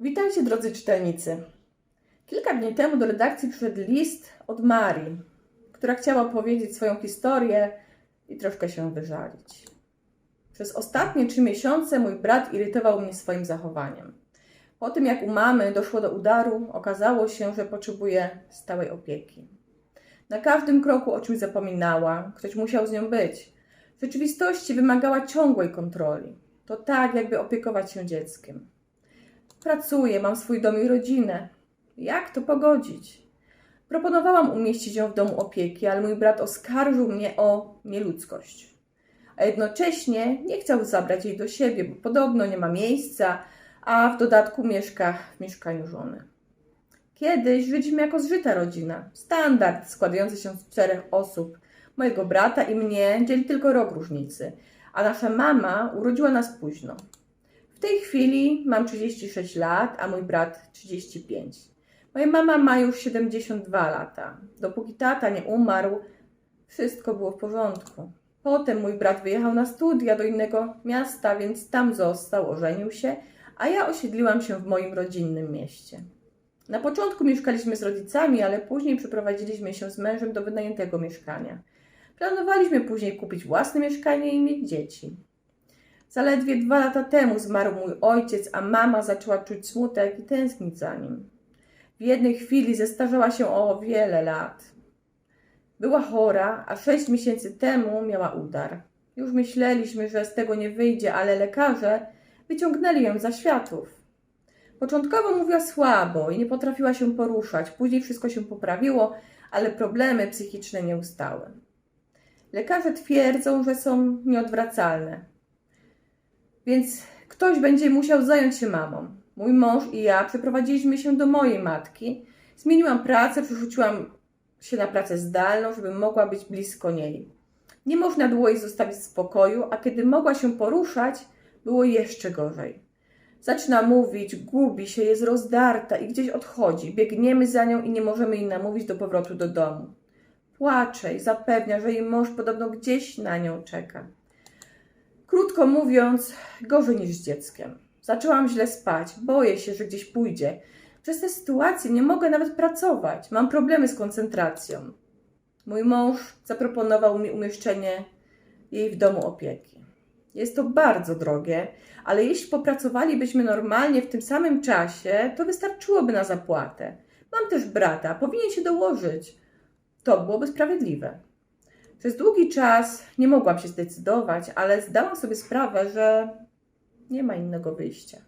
Witajcie drodzy czytelnicy. Kilka dni temu do redakcji przyszedł list od Marii, która chciała powiedzieć swoją historię i troszkę się wyżalić. Przez ostatnie trzy miesiące mój brat irytował mnie swoim zachowaniem. Po tym jak u mamy doszło do udaru, okazało się, że potrzebuje stałej opieki. Na każdym kroku o czymś zapominała, ktoś musiał z nią być. W rzeczywistości wymagała ciągłej kontroli. To tak, jakby opiekować się dzieckiem. Pracuję, mam swój dom i rodzinę. Jak to pogodzić? Proponowałam umieścić ją w domu opieki, ale mój brat oskarżył mnie o nieludzkość. A jednocześnie nie chciał zabrać jej do siebie, bo podobno nie ma miejsca, a w dodatku mieszka w mieszkaniu żony. Kiedyś żyliśmy jako zżyta rodzina. Standard składający się z czterech osób. Mojego brata i mnie dzieli tylko rok różnicy, a nasza mama urodziła nas późno. Chwili mam 36 lat, a mój brat 35. Moja mama ma już 72 lata. Dopóki tata nie umarł, wszystko było w porządku. Potem mój brat wyjechał na studia do innego miasta, więc tam został, ożenił się, a ja osiedliłam się w moim rodzinnym mieście. Na początku mieszkaliśmy z rodzicami, ale później przeprowadziliśmy się z mężem do wynajętego mieszkania. Planowaliśmy później kupić własne mieszkanie i mieć dzieci. Zaledwie dwa lata temu zmarł mój ojciec, a mama zaczęła czuć smutek i tęsknić za nim. W jednej chwili zestarzała się o wiele lat. Była chora, a sześć miesięcy temu miała udar. Już myśleliśmy, że z tego nie wyjdzie, ale lekarze wyciągnęli ją za światów. Początkowo mówiła słabo i nie potrafiła się poruszać. Później wszystko się poprawiło, ale problemy psychiczne nie ustały. Lekarze twierdzą, że są nieodwracalne. Więc ktoś będzie musiał zająć się mamą. Mój mąż i ja przeprowadziliśmy się do mojej matki. Zmieniłam pracę, przerzuciłam się na pracę zdalną, żeby mogła być blisko niej. Nie można było jej zostawić w spokoju, a kiedy mogła się poruszać, było jeszcze gorzej. Zaczyna mówić, gubi się, jest rozdarta i gdzieś odchodzi. Biegniemy za nią i nie możemy jej namówić do powrotu do domu. Płacze i zapewnia, że jej mąż podobno gdzieś na nią czeka. Krótko mówiąc, gorzej niż z dzieckiem. Zaczęłam źle spać, boję się, że gdzieś pójdzie. Przez tę sytuację nie mogę nawet pracować. Mam problemy z koncentracją. Mój mąż zaproponował mi umieszczenie jej w domu opieki. Jest to bardzo drogie, ale jeśli popracowalibyśmy normalnie w tym samym czasie, to wystarczyłoby na zapłatę. Mam też brata, powinien się dołożyć. To byłoby sprawiedliwe. Przez długi czas nie mogłam się zdecydować, ale zdałam sobie sprawę, że nie ma innego wyjścia.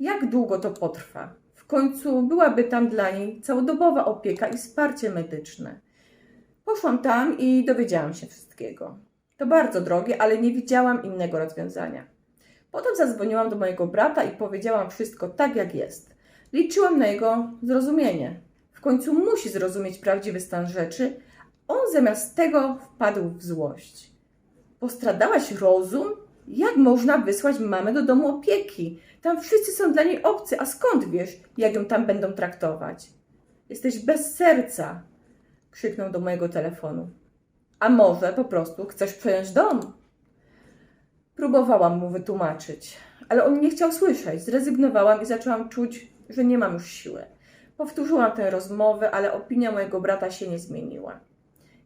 Jak długo to potrwa? W końcu byłaby tam dla niej całodobowa opieka i wsparcie medyczne. Poszłam tam i dowiedziałam się wszystkiego. To bardzo drogie, ale nie widziałam innego rozwiązania. Potem zadzwoniłam do mojego brata i powiedziałam wszystko tak, jak jest. Liczyłam na jego zrozumienie. W końcu musi zrozumieć prawdziwy stan rzeczy, on zamiast tego wpadł w złość. Postradałaś rozum? Jak można wysłać mamę do domu opieki? Tam wszyscy są dla niej obcy, a skąd wiesz, jak ją tam będą traktować? Jesteś bez serca, krzyknął do mojego telefonu. A może po prostu chcesz przejąć dom? Próbowałam mu wytłumaczyć, ale on nie chciał słyszeć. Zrezygnowałam i zaczęłam czuć, że nie mam już siły. Powtórzyłam tę rozmowę, ale opinia mojego brata się nie zmieniła.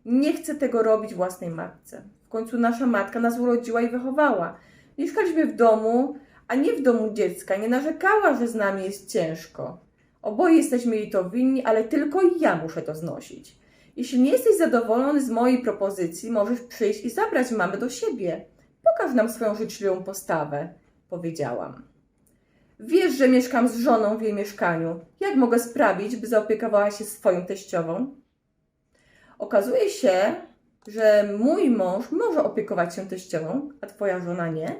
Nie chcę tego robić własnej matce. W końcu nasza matka nas urodziła i wychowała. Mieszkaliśmy w domu, a nie w domu dziecka. Nie narzekała, że z nami jest ciężko. Oboje jesteśmy jej to winni, ale tylko ja muszę to znosić. Jeśli nie jesteś zadowolony z mojej propozycji, możesz przyjść i zabrać mamę do siebie. Pokaż nam swoją życzliwą postawę, powiedziałam. Wiesz, że mieszkam z żoną w jej mieszkaniu. Jak mogę sprawić, by zaopiekowała się swoją teściową? Okazuje się, że mój mąż może opiekować się teściową, a twoja żona nie.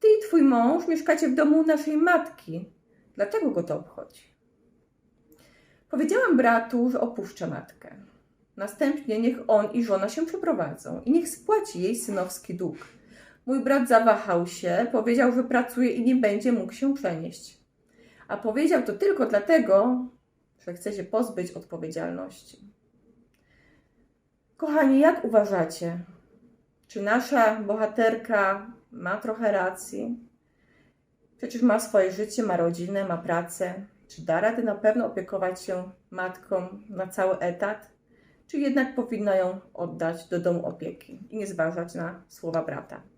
Ty i twój mąż mieszkacie w domu naszej matki. Dlatego go to obchodzi. Powiedziałam bratu, że opuszczę matkę. Następnie niech on i żona się przeprowadzą i niech spłaci jej synowski dług. Mój brat zawahał się, powiedział, że pracuje i nie będzie mógł się przenieść. A powiedział to tylko dlatego, że chce się pozbyć odpowiedzialności. Kochani, jak Przecież ma swoje życie, ma rodzinę, ma pracę. Czy da radę na pewno opiekować się matką na cały etat? Czy jednak powinna ją oddać do domu opieki i nie zważać na słowa brata?